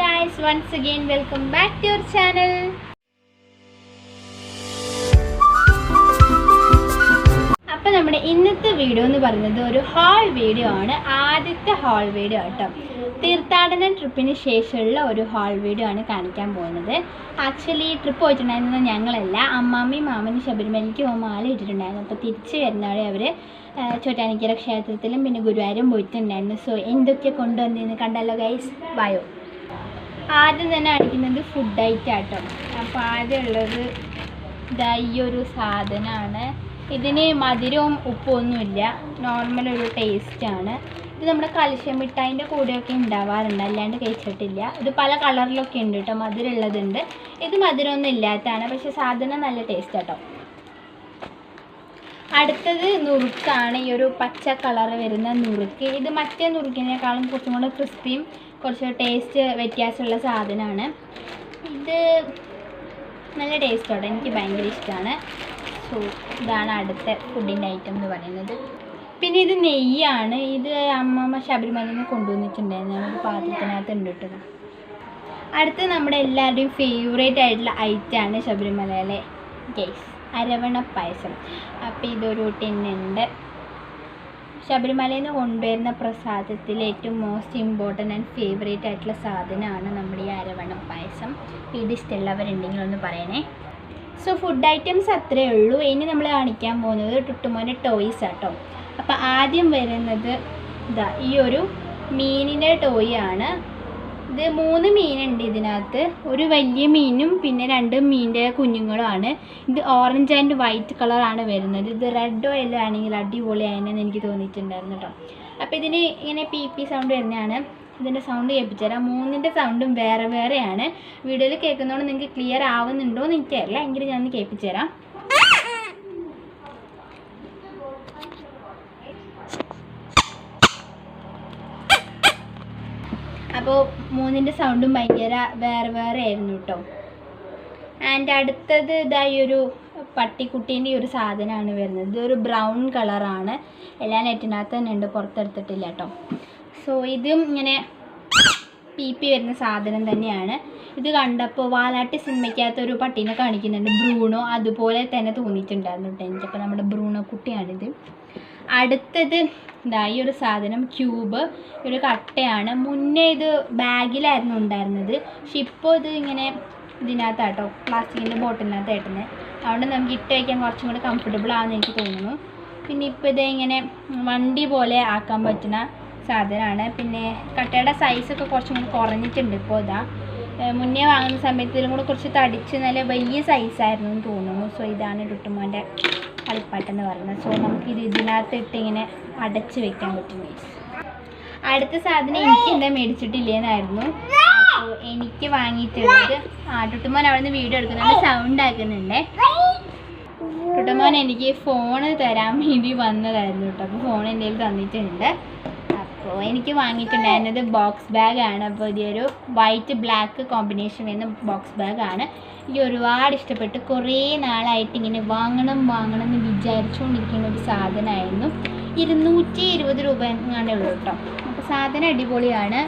Guys once again welcome back to your channel അപ്പം നമ്മുടെ ഇന്നത്തെ വീഡിയോ എന്ന് പറയുന്നത് ഒരു ഹാൾ വീഡിയോ ആണ്. ആദ്യത്തെ ഹാൾ വീഡിയോ കേട്ടോ തീർത്ഥാടന ട്രിപ്പിന് ശേഷമുള്ള ഒരു ഹാൾ വീഡിയോ ആണ് കാണിക്കാൻ പോകുന്നത്. ആക്ച്വലി ട്രിപ്പ് പോയിട്ടുണ്ടായിരുന്നത് ഞങ്ങളല്ല. അമ്മാമ്മയും മാമനും ശബരിമലയ്ക്ക് പോകുമ്പോൾ മാല ഇട്ടിട്ടുണ്ടായിരുന്നു. അപ്പോൾ തിരിച്ച് വരുന്നവരെ അവർ ചോറ്റാനിക്കര ക്ഷേത്രത്തിലും പിന്നെ ഗുരുവായൂരും പോയിട്ടുണ്ടായിരുന്നു. സോ എന്തൊക്കെ കൊണ്ടുവന്നിരുന്നു കണ്ടല്ലോ ഗൈസ് ബയോ ആദ്യം തന്നെ അടിക്കുന്നത് ഫുഡ് ഐറ്റം ആട്ടോ. അപ്പോൾ ആദ്യം ഉള്ളത് ഇതാ ഈ സാധനമാണ് ഇതിന് മധുരവും ഉപ്പൊന്നുമില്ല. നോർമൽ ഒരു ടേസ്റ്റാണ് ഇത് നമ്മുടെ കൽഷ്യം മിഠായിന്റെ കൂടെയൊക്കെ ഉണ്ടാവാറുണ്ട്. അല്ലാണ്ട് കഴിച്ചിട്ടില്ല. ഇത് പല കളറിലൊക്കെ ഉണ്ട് കേട്ടോ. മധുരമുള്ളതുണ്ട്. ഇത് മധുരമൊന്നും ഇല്ലാത്തതാണ്. പക്ഷേ സാധനം നല്ല ടേസ്റ്റ് കേട്ടോ അടുത്തത് നുറുക്കാണ്. ഈ ഒരു പച്ച കളർ വരുന്ന നുറുക്ക്. ഇത് മറ്റേ നുറുക്കിനേക്കാളും കുറച്ചും കൂടെ ക്രിസ്പിയും കുറച്ച് ടേസ്റ്റ് വ്യത്യാസമുള്ള സാധനമാണ്. ഇത് നല്ല ടേസ്റ്റോടെ എനിക്ക് ഭയങ്കര ഇഷ്ടമാണ്. സോ ഇതാണ് അടുത്ത ഫുഡിന്റെ ഐറ്റം എന്ന് പറയുന്നത്. പിന്നെ ഇത് നെയ്യാണ്. ഇത് അമ്മമ്മ ശബരിമലയിൽ നിന്ന് കൊണ്ടുവന്നിട്ടുണ്ടായിരുന്നു. നമുക്ക് പാത്രത്തിനകത്ത് ഉണ്ട് കേട്ടോ. അടുത്ത് നമ്മുടെ എല്ലാവരുടെയും ഫേവറേറ്റ് ആയിട്ടുള്ള ഐറ്റമാണ് ശബരിമലയിലെ. ഗെയ്സ് അരവണ പായസം. അപ്പോൾ ഇതൊരു ടിന്നുണ്ട്. ശബരിമലയിൽ നിന്ന് കൊണ്ടുവരുന്ന പ്രസാദത്തിൽ ഏറ്റവും മോസ്റ്റ് ഇമ്പോർട്ടന്റ് ആൻഡ് ഫേവറേറ്റ് ആയിട്ടുള്ള സാധനമാണ് നമ്മുടെ ഈ അരവണ പായസം. ഇത് ഇഷ്ടമുള്ളവരുണ്ടെങ്കിൽ ഒന്ന് പറയണേ. സോ ഫുഡ് ഐറ്റംസ് അത്രയേ ഉള്ളൂ. ഇനി നമ്മൾ കാണിക്കാൻ പോകുന്നത് ടുട്ടുമോന്റെ ടോയ്സ് ആട്ടോ. അപ്പോൾ ആദ്യം വരുന്നത് ഇതാ ഈ ഒരു മീനിന്റെ ടോയ് ആണ്. ഇത് മൂന്ന് മീനുണ്ട് ഇതിനകത്ത്. ഒരു വലിയ മീനും പിന്നെ രണ്ട് മീനിന്റെ കുഞ്ഞുങ്ങളുമാണ്. ഇത് ഓറഞ്ച് ആൻഡ് വൈറ്റ് കളറാണ് വരുന്നത്. ഇത് റെഡോ എല്ലോ ആണെങ്കിൽ അടിപൊളിയായെന്ന് എനിക്ക് തോന്നിയിട്ടുണ്ടായിരുന്നു കേട്ടോ. അപ്പോൾ ഇതിന് ഇങ്ങനെ പി പി സൗണ്ട് വരുന്നതാണ്. ഇതിന്റെ സൗണ്ട് കേൾപ്പിച്ചുതരാം മൂന്നിന്റെ സൗണ്ടും വേറെ വേറെയാണ്. വീഡിയോയിൽ കേൾക്കുന്നതുകൊണ്ട് നിങ്ങൾക്ക് ക്ലിയർ ആവുന്നുണ്ടോ എന്ന് എനിക്കറിയില്ല എങ്കിലും ഞാൻ ഒന്ന് അപ്പോൾ മൂന്നിന്റെ സൗണ്ടും ഭയങ്കര വേറെ വേറെ ആയിരുന്നു കേട്ടോ ആൻഡ് അടുത്തത് ഇതായി ഒരു പട്ടിക്കുട്ടീന്റെ ഒരു സാധനമാണ് വരുന്നത്. ഇതൊരു ബ്രൗൺ കളറാണ് എല്ലാ നെറ്റിനകത്ത് തന്നെ ഉണ്ട് പുറത്തെടുത്തിട്ടില്ല കേട്ടോ സോ ഇതും ഇങ്ങനെ പി പി വരുന്ന സാധനം തന്നെയാണ്. ഇത് കണ്ടപ്പോൾ വാലാട്ടി സിനിമയ്ക്കകത്ത് ഒരു പട്ടീനെ കാണിക്കുന്നുണ്ട്. ബ്രൂണോ അതുപോലെ തന്നെ തോന്നിയിട്ടുണ്ടായിരുന്നു കേട്ടോ എനിക്കപ്പോൾ നമ്മുടെ ബ്രൂണോ കുട്ടിയാണിത്. അടുത്തത് ഇതാ ഈ ഒരു സാധനം ക്യൂബ് ഒരു കട്ടയാണ്. മുന്നേ ഇത് ബാഗിലായിരുന്നു ഉണ്ടായിരുന്നത്. പക്ഷെ ഇപ്പോൾ ഇത് ഇങ്ങനെ ഇതിനകത്താട്ടോ പ്ലാസ്റ്റിക്കിന്റെ ബോട്ടിലിനകത്ത് ഇട്ടുന്നത് അതുകൊണ്ട് നമുക്ക് ഇട്ട് വയ്ക്കാൻ കുറച്ചും കൂടി കംഫർട്ടബിൾ ആണെന്ന് എനിക്ക് തോന്നുന്നു. പിന്നെ ഇപ്പോൾ ഇത് ഇങ്ങനെ വണ്ടി പോലെ ആക്കാൻ പറ്റുന്ന സാധനമാണ്. പിന്നെ കട്ടയുടെ സൈസൊക്കെ കുറച്ചും കൂടി കുറഞ്ഞിട്ടുണ്ട് ഇപ്പോൾ ഇതാ. മുന്നേ വാങ്ങുന്ന സമയത്ത് ഇതിലും കൂടെ കുറച്ച് തടിച്ച് നല്ല വലിയ സൈസായിരുന്നു എന്ന് തോന്നുന്നു. സോ ഇതാണ് ടുട്ടുമോന്റെ കളിപ്പാട്ടം എന്ന് പറയുന്നത് സോ നമുക്കിത് ഇതിനകത്ത് ഇട്ട് ഇങ്ങനെ അടച്ച് വെക്കാൻ പറ്റും അടുത്ത സാധനം എനിക്ക് എന്താ മേടിച്ചിട്ടില്ലേന്നായിരുന്നു. അപ്പോൾ എനിക്ക് വാങ്ങിയിട്ടുള്ളത് ആ ടുട്ടുമോൻ അവിടെ നിന്ന് വീഡിയോ എടുക്കുന്നുണ്ട് സൗണ്ട് ആക്കുന്നുണ്ടേ. ടുട്ടുമോൻ എനിക്ക് ഫോണ് തരാൻ വേണ്ടി വന്നതായിരുന്നു കേട്ടോ അപ്പോൾ ഫോൺ എന്റെ കയ്യിൽ തന്നിട്ടുണ്ട്. അപ്പോൾ എനിക്ക് വാങ്ങിയിട്ടുണ്ടായിരുന്നത് ബോക്സ് ബാഗാണ് അപ്പോൾ ഇതൊരു വൈറ്റ് ബ്ലാക്ക് കോമ്പിനേഷൻ വരുന്ന ബോക്സ് ബാഗാണ് എനിക്ക് ഒരുപാട് ഇഷ്ടപ്പെട്ട്. കുറേ നാളായിട്ട് ഇങ്ങനെ വാങ്ങണം വാങ്ങണം എന്ന് വിചാരിച്ചുകൊണ്ടിരിക്കുന്ന ഒരു സാധനമായിരുന്നു. ഇരുന്നൂറ്റി ഇരുപത് രൂപ എങ്ങാണ്ടേ ഉള്ളൂ കേട്ടോ. അപ്പോൾ സാധനം അടിപൊളിയാണ്.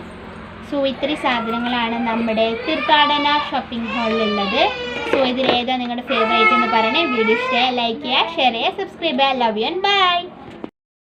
സോ ഇത്രയും സാധനങ്ങളാണ് നമ്മുടെ തീർത്ഥാടന ഷോപ്പിംഗ് ഹാളിലുള്ളത് സോ ഇതിലേതാ നിങ്ങളുടെ ഫേവറേറ്റ് എന്ന് പറയണേ? വീഡിയോ ഇഷ്ടമായി ലൈക്ക് ചെയ്യുക ഷെയർ ചെയ്യുക സബ്സ്ക്രൈബ് ചെയ്യുക. Love you and by